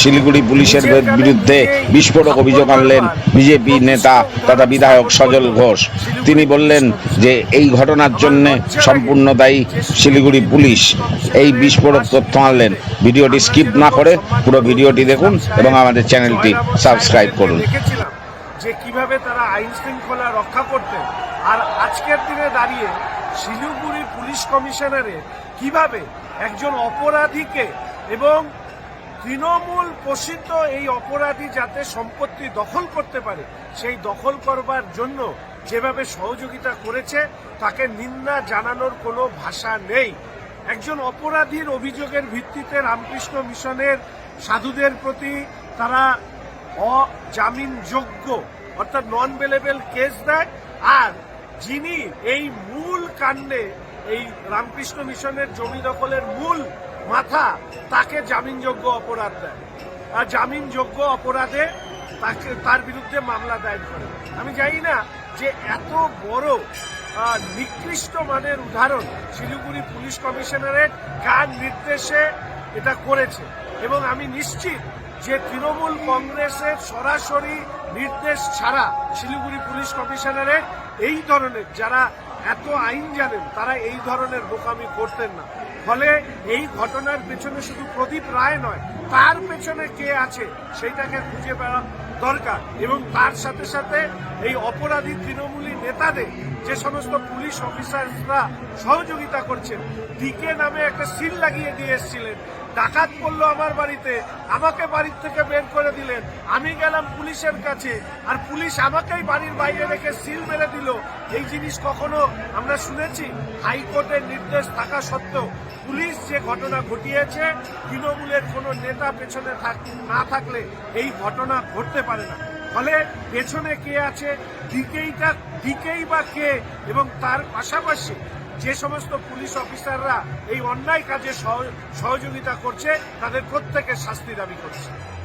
শিলিগুড়ি পুলিশের বিরুদ্ধে বিস্ফোরক অভিযোগ আনলেন বিজেপি নেতা তথা বিধায়ক সজল ঘোষ। তিনি বললেন যে এই ঘটনার জন্য সম্পূর্ণ দায়ী শিলিগুড়ি পুলিশ। এই বিস্ফোরক তথ্য আনলেন। ভিডিওটি স্কিপ না করে পুরো ভিডিওটি দেখুন এবং আমাদের চ্যানেলটি সাবস্ক্রাইব করুন। যে কীভাবে তারা আইন শৃঙ্খলা রক্ষা করতেন আর আজকের দিনে দাঁড়িয়ে শিলিগুড়ি পুলিশ কমিশনারে কীভাবে একজন অপরাধীকে এবং তৃণমূল পোষিত এই অপরাধী যাতে সম্পত্তি দখল করতে পারে, সেই দখল করবার জন্য যেভাবে সহযোগিতা করেছে, তাকে নিন্দা জানানোর কোনো ভাষা নেই। একজন অপরাধীর অভিযোগের ভিত্তিতে রামকৃষ্ণ মিশনের সাধুদের প্রতি তারা অজামিনযোগ্য, অর্থাৎ নন বেলেবেল কেস দেয়, আর যিনি এই মূল কাণ্ডে, এই রামকৃষ্ণ মিশনের জমি দখলের মূল মাথা তাকে জামিনযোগ্য অপরাধ দেয়। আর জামিনযোগ্য অপরাধে তাকে, তার বিরুদ্ধে মামলা দায়ের করে। আমি জানি না যে এত বড় নিকৃষ্ট মানের উদাহরণ শিলিগুড়ি পুলিশ কমিশনারের কার নির্দেশে এটা করেছে। এবং আমি নিশ্চিত যে তৃণমূল কংগ্রেসের সরাসরি নির্দেশ ছাড়া শিলিগুড়ি পুলিশ কমিশনারের এই ধরনের, যারা এত আইন জানেন, তারা এই ধরনের বোকামি করতেন না। ফলে এই ঘটনার পেছনে শুধু প্রদীপ রায় নয়, তার পেছনে কে আছে সেইটাকে খুঁজে পাওয়া দরকার। এবং তার সাথে সাথে এই অপরাধী তৃণমূলী নেতাদের যে সমস্ত পুলিশ অফিসাররা সহযোগিতা করছেন ডিকে নামে একটা সিল লাগিয়ে দিয়ে এসেছিলেন। ডাকাত পড়ল আমার বাড়িতে, আমাকে বাড়ির থেকে বের করে দিলেন। আমি গেলাম পুলিশের কাছে, আর পুলিশ আমাকেই বাড়ির বাইরে রেখে সিল মেরে দিল। এই জিনিস কখনো আমরা শুনেছি? হাইকোর্টের নির্দেশ থাকা সত্ত্বেও পুলিশ যে ঘটনা ঘটিয়েছে, তৃণমূলের কোনো নেতা পেছনে না থাকলে এই ঘটনা ঘটতে পারে না। ফলে পেছনে কে আছে? দিকেইটা দিকেই বা কে এবং তার পাশাপাশি যে সমস্ত পুলিশ অফিসাররা এই অন্যায় কাজে সহ- সহযোগিতা করছে, তাদের প্রত্যেকের শাস্তি দাবি করছে।